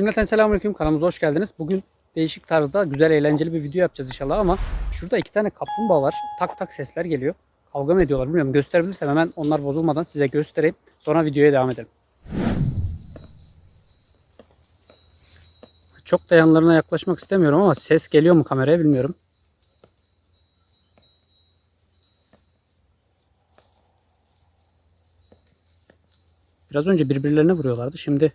Cümleten selamünaleyküm kanalımıza hoş geldiniz. Bugün değişik tarzda güzel eğlenceli bir video yapacağız inşallah ama şurada iki tane kaplumbağa var. Tak tak sesler geliyor. Kavga mı ediyorlar bilmiyorum. Gösterebilirsem hemen onlar bozulmadan size göstereyim. Sonra videoya devam edelim. Çok da yanlarına yaklaşmak istemiyorum ama ses geliyor mu kameraya bilmiyorum. Biraz önce birbirlerine vuruyorlardı. Şimdi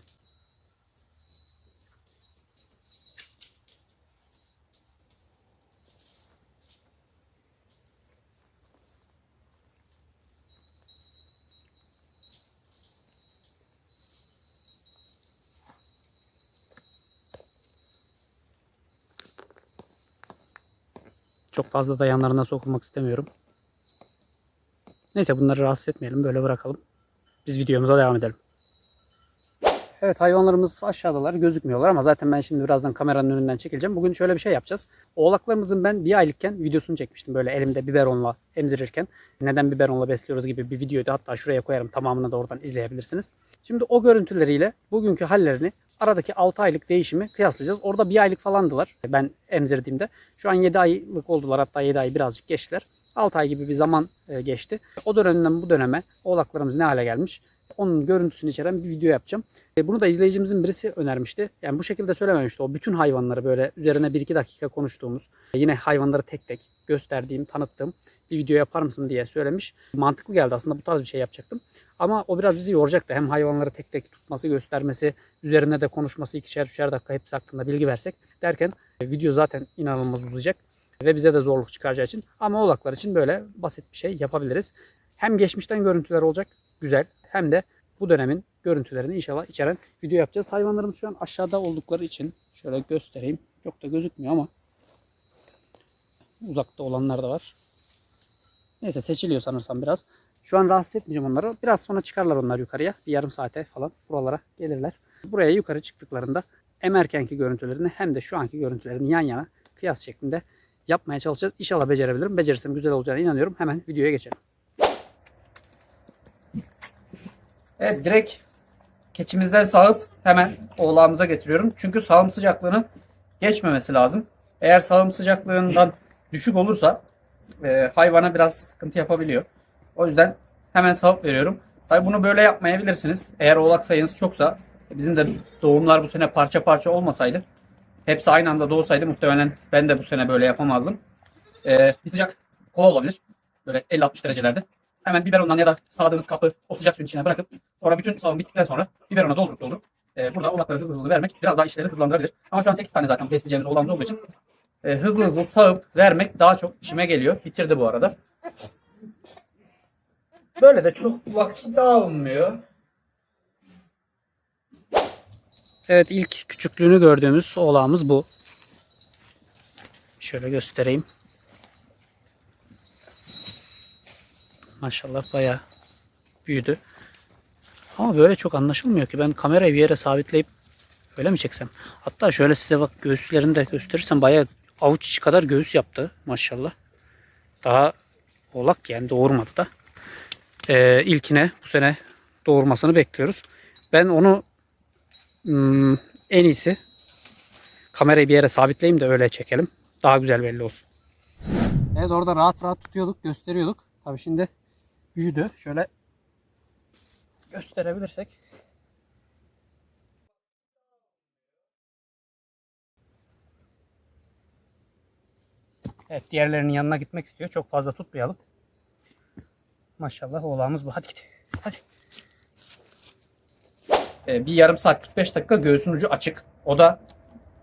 Çok fazla da yanlarına sokulmak istemiyorum. Neyse bunları rahatsız etmeyelim. Böyle bırakalım. Biz videomuza devam edelim. Evet hayvanlarımız aşağıdalar gözükmüyorlar ama zaten ben şimdi birazdan kameranın önünden çekileceğim. Bugün şöyle bir şey yapacağız. Oğlaklarımızın ben bir aylıkken videosunu çekmiştim. Böyle elimde biberonla emzirirken. Neden biberonla besliyoruz gibi bir videoydu. Hatta şuraya koyarım tamamını da oradan izleyebilirsiniz. Şimdi o görüntüleriyle bugünkü hallerini aradaki 6 aylık değişimi kıyaslayacağız. Orada bir aylık falandılar ben emzirdiğimde. Şu an 7 aylık oldular hatta 7 ay birazcık geçtiler. 6 ay gibi bir zaman e, geçti. O dönemden bu döneme oğlaklarımız ne hale gelmiş onun görüntüsünü içeren bir video yapacağım. E, Bunu da izleyicimizin birisi önermişti. Yani bu şekilde söylememişti. O bütün hayvanları böyle üzerine 1-2 dakika konuştuğumuz, e, yine hayvanları tek tek gösterdiğim, tanıttığım bir video yapar mısın diye söylemiş. Mantıklı geldi aslında bu tarz bir şey yapacaktım. Ama o biraz bizi yoracaktı. Hem hayvanları tek tek tutması, göstermesi, üzerine de konuşması ikişer üçer dakika hepsi hakkında bilgi versek derken e, video zaten inanılmaz uzayacak ve bize de zorluk çıkaracağı için. Ama oğlaklar için böyle basit bir şey yapabiliriz. Hem geçmişten görüntüler olacak güzel hem de bu dönemin görüntülerini inşallah içeren video yapacağız. Hayvanlarımız şu an aşağıda oldukları için şöyle göstereyim. Çok da gözükmüyor ama uzakta olanlar da var. Neyse seçiliyor sanırsam biraz. Şu an rahatsız etmeyeceğim onları. Biraz sonra çıkarlar onlar yukarıya. Bir yarım saate falan buralara gelirler. Buraya yukarı çıktıklarında hem erkenki görüntülerini hem de şu anki görüntülerini yan yana kıyas şeklinde yapmaya çalışacağız. İnşallah becerebilirim. Becerirsem güzel olacağına inanıyorum. Hemen videoya geçelim. Evet direkt keçimizden sağıp hemen oğlağımıza getiriyorum. Çünkü sağım sıcaklığını geçmemesi lazım. Eğer sağım sıcaklığından düşük olursa e, hayvana biraz sıkıntı yapabiliyor. O yüzden hemen sağıp veriyorum. Tabi bunu böyle yapmayabilirsiniz. Eğer oğlak sayınız çoksa bizim de doğumlar bu sene parça parça olmasaydı hepsi aynı anda doğsaydı muhtemelen ben de bu sene böyle yapamazdım. E, bir sıcak kola olabilir. Böyle 50-60 derecelerde. Hemen biberondan ya da sağladığınız kapı o sıcak suyun içine bırakıp sonra bütün sağım bittikten sonra biberona doldurup doldurup e, burada oğlakları hızlı hızlı vermek biraz daha işleri hızlandırabilir. Ama şu an 8 tane zaten besleyeceğimiz oğlağımız olduğu için e, hızlı hızlı sağıp vermek daha çok işime geliyor. Bitirdi bu arada. Böyle de çok vakit almıyor. Evet ilk küçüklüğünü gördüğümüz oğlağımız bu. Şöyle göstereyim. Maşallah bayağı büyüdü. Ama böyle çok anlaşılmıyor ki. Ben kamerayı bir yere sabitleyip öyle mi çeksem? Hatta şöyle size bak göğüslerini de gösterirsem bayağı avuç içi kadar göğüs yaptı maşallah. Daha oğlak yani doğurmadı da. Ee, ilkine bu sene doğurmasını bekliyoruz. Ben onu hmm, en iyisi kamerayı bir yere sabitleyeyim de öyle çekelim. Daha güzel belli olsun. Evet orada rahat rahat tutuyorduk, gösteriyorduk. Tabii şimdi büyüdü. Şöyle gösterebilirsek. Evet diğerlerinin yanına gitmek istiyor. Çok fazla tutmayalım. Maşallah oğlağımız bu. Hadi git. Hadi. Ee, bir yarım saat 45 dakika göğsün ucu açık. O da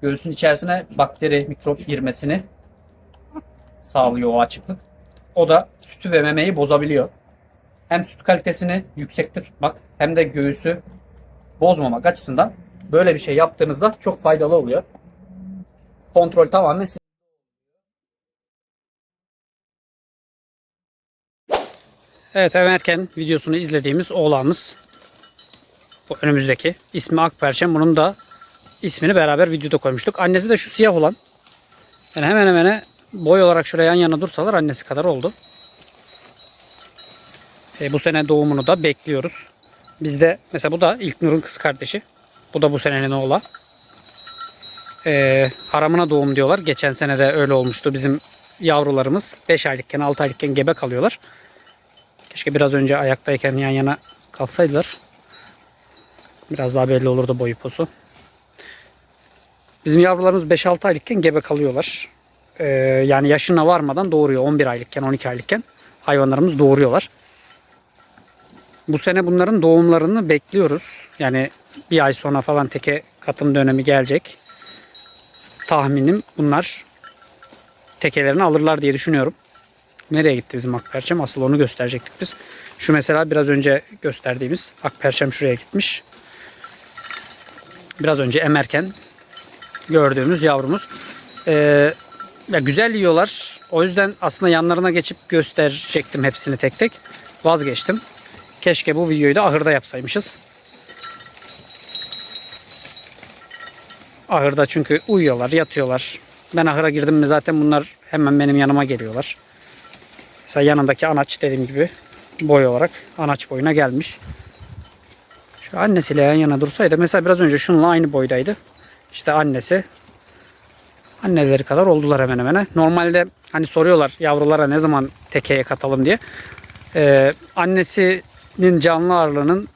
göğsün içerisine bakteri, mikrop girmesini sağlıyor o açıklık. O da sütü ve memeyi bozabiliyor. Hem süt kalitesini yüksekte tutmak hem de göğüsü bozmamak açısından böyle bir şey yaptığınızda çok faydalı oluyor. Kontrol tamamen Evet hem erken videosunu izlediğimiz oğlağımız bu önümüzdeki ismi Akperçem. Bunun da ismini beraber videoda koymuştuk. Annesi de şu siyah olan. Yani hemen hemen boy olarak şuraya yan yana dursalar annesi kadar oldu. E, bu sene doğumunu da bekliyoruz. Bizde mesela bu da İlknur'un kız kardeşi. Bu da bu senenin oğlan. e, haramına doğum diyorlar. Geçen sene de öyle olmuştu. Bizim yavrularımız 5 aylıkken 6 aylıkken gebe kalıyorlar. Keşke biraz önce ayaktayken yan yana kalsaydılar. Biraz daha belli olurdu boyu posu. Bizim yavrularımız 5-6 aylıkken gebe kalıyorlar. Ee, yani yaşına varmadan doğuruyor. 11 aylıkken 12 aylıkken hayvanlarımız doğuruyorlar. Bu sene bunların doğumlarını bekliyoruz. Yani bir ay sonra falan teke katım dönemi gelecek. Tahminim bunlar tekelerini alırlar diye düşünüyorum. Nereye gitti bizim akperçem? Asıl onu gösterecektik biz. Şu mesela biraz önce gösterdiğimiz akperçem şuraya gitmiş. Biraz önce emerken gördüğümüz yavrumuz. Ee, ya güzel yiyorlar. O yüzden aslında yanlarına geçip gösterecektim hepsini tek tek. Vazgeçtim. Keşke bu videoyu da ahırda yapsaymışız. Ahırda çünkü uyuyorlar, yatıyorlar. Ben ahıra girdim mi zaten bunlar hemen benim yanıma geliyorlar. Mesela yanındaki anaç dediğim gibi boy olarak anaç boyuna gelmiş. Şu annesiyle yan yana dursaydı mesela biraz önce şununla aynı boydaydı. İşte annesi anneleri kadar oldular hemen hemen. Normalde hani soruyorlar yavrulara ne zaman tekeye katalım diye. Ee, annesinin canlı ağırlığının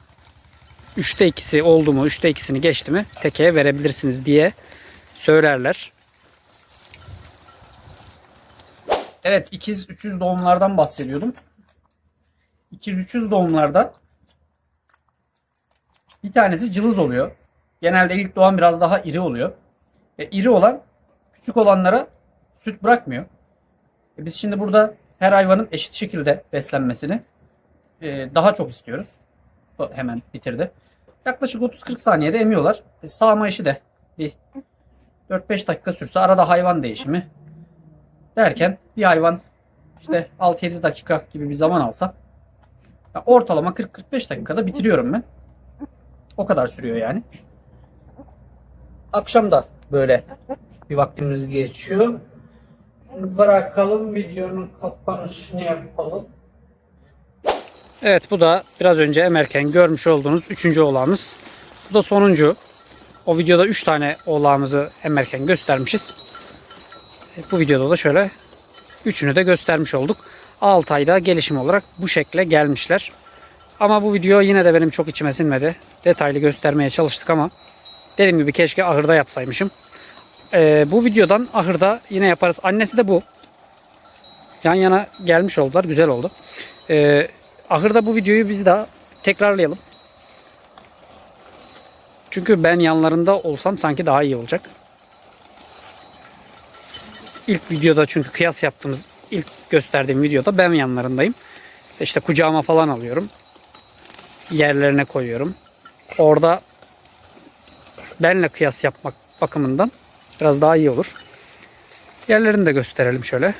üçte ikisi oldu mu, üçte ikisini geçti mi tekeye verebilirsiniz diye söylerler. Evet ikiz 300 doğumlardan bahsediyordum. İkiz 300 doğumlarda bir tanesi cılız oluyor. Genelde ilk doğan biraz daha iri oluyor. E, iri olan küçük olanlara süt bırakmıyor. E, biz şimdi burada her hayvanın eşit şekilde beslenmesini e, daha çok istiyoruz. Bu hemen bitirdi. Yaklaşık 30-40 saniyede emiyorlar. E, sağma işi de bir 4-5 dakika sürse arada hayvan değişimi derken bir hayvan işte 6-7 dakika gibi bir zaman alsa ya ortalama 40-45 dakikada bitiriyorum ben. O kadar sürüyor yani. Akşam da böyle bir vaktimiz geçiyor. Bırakalım videonun kapanışını yapalım. Evet bu da biraz önce emerken görmüş olduğunuz üçüncü oğlağımız. Bu da sonuncu. O videoda 3 tane oğlağımızı emerken göstermişiz. Bu videoda da şöyle üçünü de göstermiş olduk. 6 ayda gelişim olarak bu şekle gelmişler. Ama bu video yine de benim çok içime sinmedi. Detaylı göstermeye çalıştık ama dediğim gibi keşke ahırda yapsaymışım. Ee, bu videodan ahırda yine yaparız. Annesi de bu. Yan yana gelmiş oldular. Güzel oldu. Ee, ahırda bu videoyu biz daha tekrarlayalım. Çünkü ben yanlarında olsam sanki daha iyi olacak. İlk videoda çünkü kıyas yaptığımız ilk gösterdiğim videoda ben yanlarındayım. İşte kucağıma falan alıyorum. Yerlerine koyuyorum. Orada benle kıyas yapmak bakımından biraz daha iyi olur. Yerlerini de gösterelim şöyle.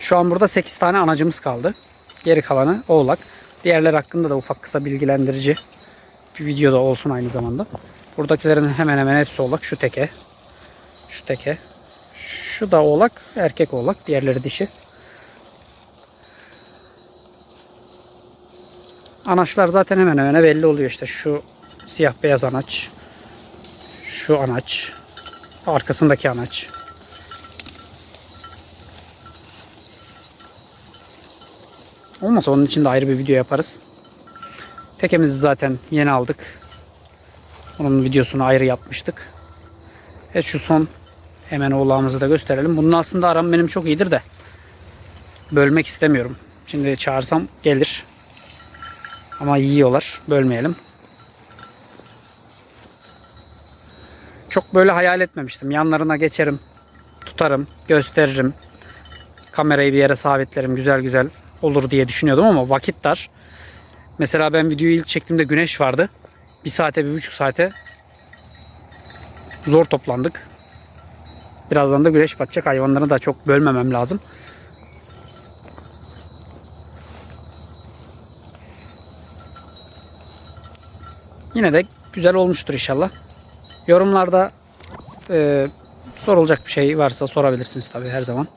Şu an burada 8 tane anacımız kaldı. Geri kalanı oğlak. Diğerler hakkında da ufak kısa bilgilendirici bir videoda olsun aynı zamanda. Buradakilerin hemen hemen hepsi oğlak. Şu teke. Şu teke. Şu da oğlak. Erkek oğlak. Diğerleri dişi. Anaçlar zaten hemen hemen belli oluyor işte. Şu siyah beyaz anaç. Şu anaç. Arkasındaki anaç. Olmasa onun için de ayrı bir video yaparız. Tekemizi zaten yeni aldık. Onun videosunu ayrı yapmıştık. Evet şu son hemen oğlağımızı da gösterelim. Bunun aslında aram benim çok iyidir de. Bölmek istemiyorum. Şimdi çağırsam gelir. Ama yiyorlar. Bölmeyelim. Çok böyle hayal etmemiştim. Yanlarına geçerim. Tutarım. Gösteririm. Kamerayı bir yere sabitlerim. Güzel güzel olur diye düşünüyordum ama vakit dar. Mesela ben videoyu ilk çektiğimde güneş vardı. Bir saate, bir buçuk saate zor toplandık. Birazdan da güneş batacak. Hayvanları da çok bölmemem lazım. Yine de güzel olmuştur inşallah. Yorumlarda e, sorulacak bir şey varsa sorabilirsiniz tabii her zaman.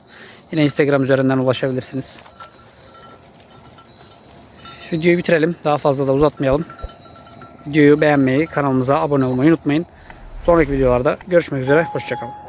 Yine Instagram üzerinden ulaşabilirsiniz. Videoyu bitirelim. Daha fazla da uzatmayalım. Videoyu beğenmeyi, kanalımıza abone olmayı unutmayın. Sonraki videolarda görüşmek üzere. Hoşçakalın.